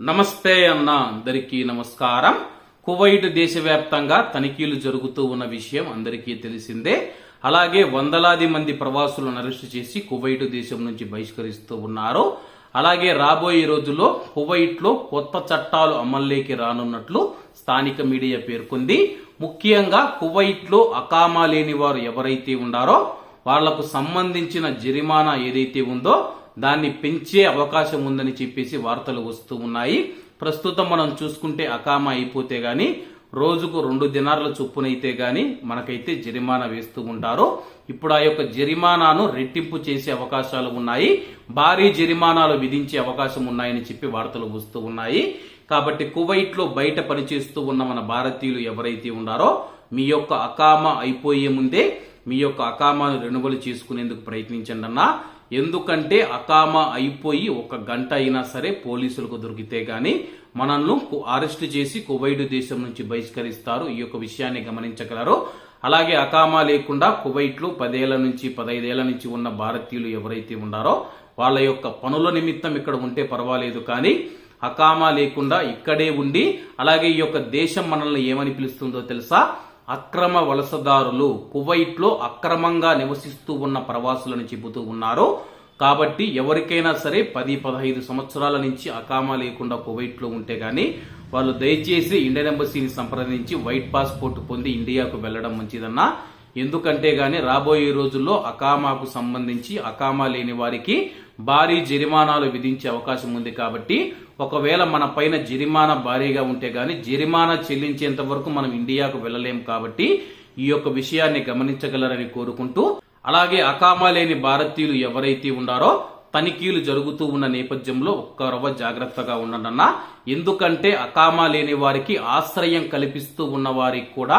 నమస్తే అన్న అందరికీ నమస్కారం. కువైట్ దేశవ్యాప్తంగా తనిఖీలు జరుగుతూ ఉన్న విషయం అందరికీ తెలిసిందే. అలాగే వందలాది మంది ప్రవాసులను అరెస్టు చేసి కువైట్ దేశం నుంచి బహిష్కరిస్తూ ఉన్నారు. అలాగే రాబోయే రోజుల్లో కువైట్లో కొత్త చట్టాలు అమల్లోకి రానున్నట్లు స్థానిక మీడియా పేర్కొంది. ముఖ్యంగా కువైట్లో అకామా లేని వారు ఎవరైతే ఉన్నారో వాళ్ళకు సంబంధించిన జరిమానా ఏదైతే ఉందో దాన్ని పెంచే అవకాశం ఉందని చెప్పేసి వార్తలు వస్తూ ఉన్నాయి. ప్రస్తుతం మనం చూసుకుంటే అకామా అయిపోతే గాని రోజుకు రెండు దినార్ల చొప్పునైతే గాని మనకైతే జరిమానా వేస్తూ ఉంటారు. ఇప్పుడు ఆ యొక్క జరిమానాను రెట్టింపు చేసే అవకాశాలు ఉన్నాయి. భారీ జరిమానాలు విధించే అవకాశం ఉన్నాయని చెప్పి వార్తలు వస్తూ ఉన్నాయి. కాబట్టి కువైట్లో బయట పనిచేస్తూ ఉన్న మన భారతీయులు ఎవరైతే ఉన్నారో మీ యొక్క అకామా అయిపోయే ముందే మీ యొక్క అకామాను రెన్యువల్ చేసుకునేందుకు ప్రయత్నించండి అన్నా ఎందుకంటే అకామా అయిపోయి ఒక గంట అయినా సరే పోలీసులకు దొరికితే గాని మనల్ని కు- అరెస్ట్ చేసి కువైట్ దేశం నుంచి బహిష్కరిస్తారు. ఈ యొక్క విషయాన్ని గమనించగలరు. అలాగే అకామా లేకుండా కువైట్లు పదేళ్ళ నుంచి పదైదేళ్ళ నుంచి ఉన్న భారతీయులు ఎవరైతే ఉన్నారో వాళ్ళ యొక్క పనుల నిమిత్తం ఇక్కడ ఉంటే పర్వాలేదు కానీ అకామా లేకుండా ఇక్కడే ఉండి అలాగే ఈ యొక్క దేశం మనల్ని ఏమని పిలుస్తుందో తెలుసా? అక్రమ వలసదారులు కువైట్లో అక్రమంగా నివసిస్తూ ఉన్న ప్రవాసులను చెబుతూ ఉన్నారు. కాబట్టి ఎవరికైనా సరే పది పదహైదు సంవత్సరాల నుంచి అకామా లేకుండా కువైట్లో ఉంటే కానీ వాళ్ళు దయచేసి ఇండియన్ ఎంబసీని సంప్రదించి వైట్ పాస్పోర్ట్ పొంది ఇండియాకు వెళ్ళడం మంచిదన్నా ఎందుకంటే గాని రాబోయే రోజుల్లో అకామాకు సంబంధించి అకామా లేని వారికి భారీ జరిమానాలు విధించే అవకాశం ఉంది కాబట్టి ఒకవేళ మన పైన జరిమానా భారీగా ఉంటే గాని జరిమానా చెల్లించేంత వరకు మనం ఇండియాకు వెళ్ళలేం కాబట్టి ఈ యొక్క విషయాన్ని గమనించగలరని కోరుకుంటూ అలాగే అకామా లేని భారతీయులు ఎవరైతే ఉన్నారో తనిఖీలు జరుగుతూ ఉన్న నేపథ్యంలో ఒక్క రవ్వ జాగ్రత్తగా ఉండండి ఎందుకంటే అకామా లేని వారికి ఆశ్రయం కల్పిస్తూ ఉన్న వారికి కూడా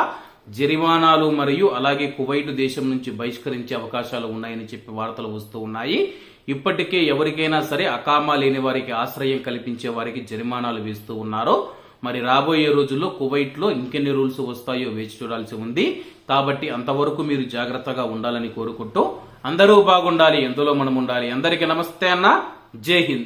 జరిమానాలు మరియు అలాగే కువైట్ దేశం నుంచి బహిష్కరించే అవకాశాలు ఉన్నాయని చెప్పి వార్తలు వస్తూ ఉన్నాయి. ఇప్పటికే ఎవరికైనా సరే అకామా లేని వారికి ఆశ్రయం కల్పించే వారికి జరిమానాలు వేస్తూ ఉన్నారు. మరి రాబోయే రోజుల్లో కువైట్లో ఇంకెన్ని రూల్స్ వస్తాయో వేచి చూడాల్సి ఉంది. కాబట్టి అంతవరకు మీరు జాగ్రత్తగా ఉండాలని కోరుకుంటూ అందరూ బాగుండాలి ఎందులో మనం ఉండాలి అందరికీ నమస్తే అన్న. జై హింద్.